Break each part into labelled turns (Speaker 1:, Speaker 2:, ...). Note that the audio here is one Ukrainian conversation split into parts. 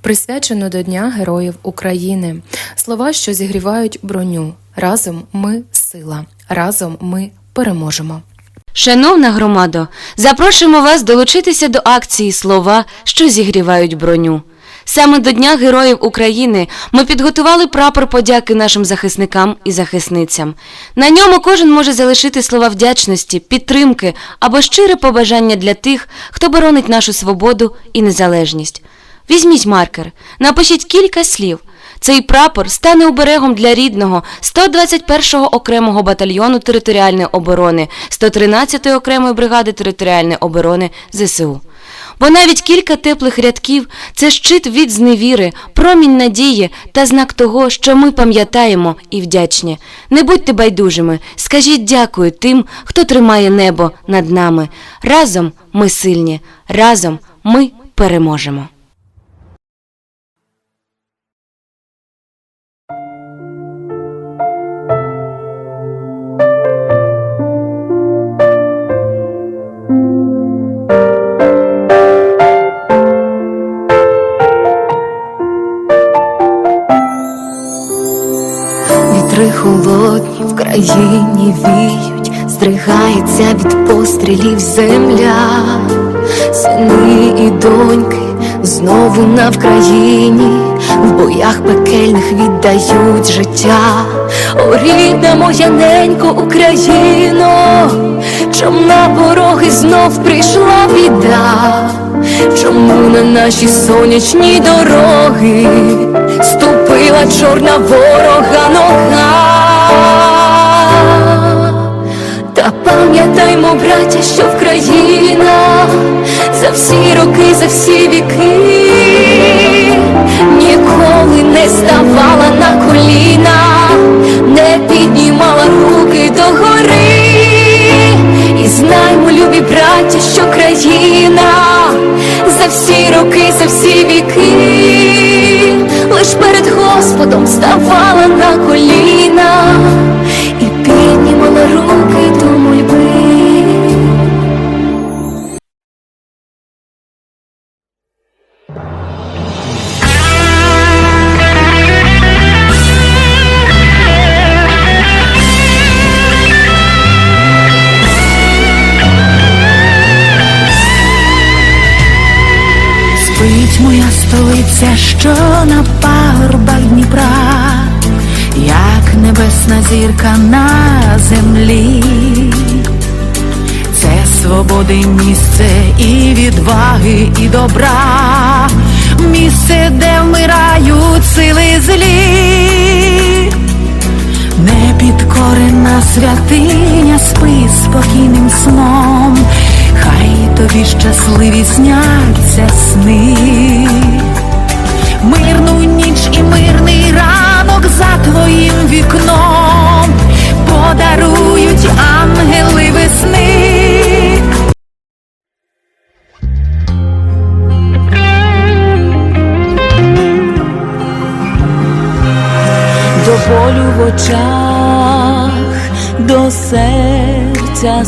Speaker 1: присвячено до Дня Героїв України. Слова, що зігрівають броню. Разом ми сила, разом ми переможемо.
Speaker 2: Шановна громадо, запрошуємо вас долучитися до акції Слова, що зігрівають броню. Саме до Дня Героїв України ми підготували прапор подяки нашим захисникам і захисницям. На ньому кожен може залишити слова вдячності, підтримки або щире побажання для тих, хто боронить нашу свободу і незалежність. Візьміть маркер, напишіть кілька слів. Цей прапор стане оберегом для рідного 121-го окремого батальйону територіальної оборони 113-ї окремої бригади територіальної оборони ЗСУ. Бо навіть кілька теплих рядків це щит від зневіри, промінь надії та знак того, що ми пам'ятаємо і вдячні. Не будьте байдужими, скажіть дякую тим, хто тримає небо над нами. Разом ми сильні, разом ми переможемо.
Speaker 3: Країні віють, здригається від пострілів земля, сини і доньки знову на Вкраїні, в боях пекельних віддають життя. О, рідна моя ненько Україно, чом на пороги знов прийшла біда, чому на наші сонячні дороги ступила чорна ворога нога. Та пам'ятаймо, браття, що Вкраїна за всі роки, за всі віки ніколи не ставала на коліна, не піднімала руки догори. І знаймо, любі браття, що країна за всі роки, за всі віки, лиш перед Господом ставала на коліна і піднімала руки
Speaker 4: столиця, що на пагорбах Дніпра, як небесна зірка на землі, це свободи місце і відваги, і добра, місце, де вмирають сили злі. Непідкорена святиня спи спокійним сном, хай тобі щасливі сняться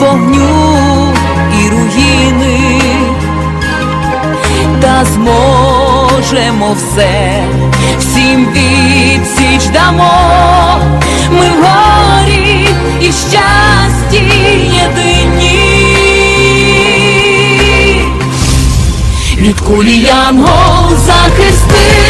Speaker 3: вогню і руїни, та зможемо все, всім відсіч дамо, ми в горі і щасті єдині. Від кулі янгол захистить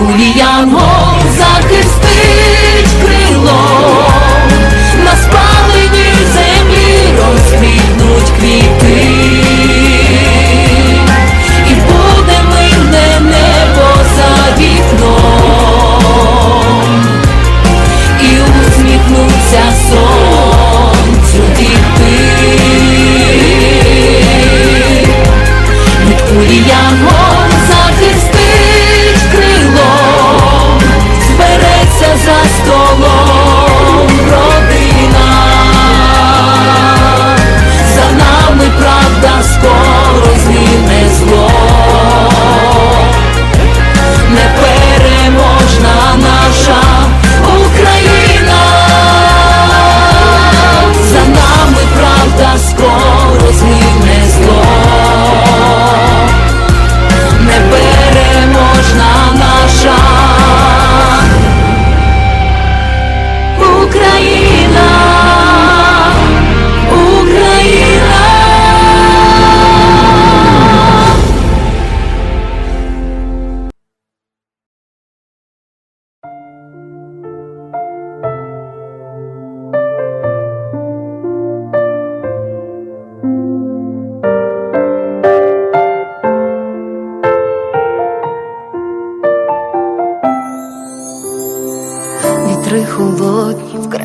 Speaker 3: кулі захистить крилом,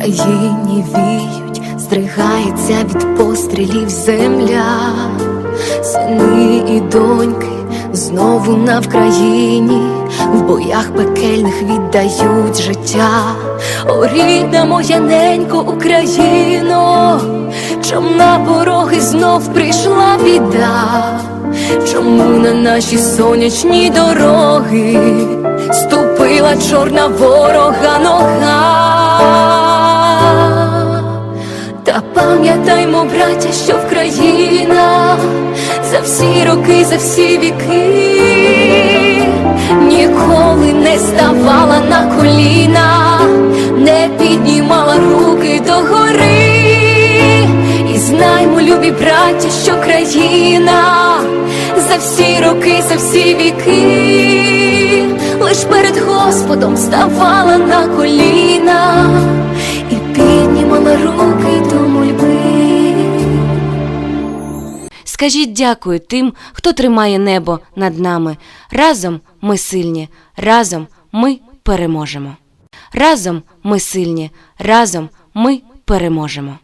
Speaker 3: країні віють, здригається від пострілів земля, сини і доньки знову на Вкраїні, в боях пекельних віддають життя. О, рідна моя ненько Україно, чом на пороги знов прийшла біда. Чому на наші сонячні дороги ступила чорна ворога нога? Пам'ятаймо, браття, що Вкраїна за всі роки, за всі віки ніколи не ставала на коліна, не піднімала руки догори. І знаймо, любі браття, що країна за всі роки, за всі віки, лиш перед Господом ставала на коліна
Speaker 2: Скажіть дякую тим, хто тримає небо над нами. Разом ми сильні, разом ми переможемо. Разом ми сильні, разом ми переможемо.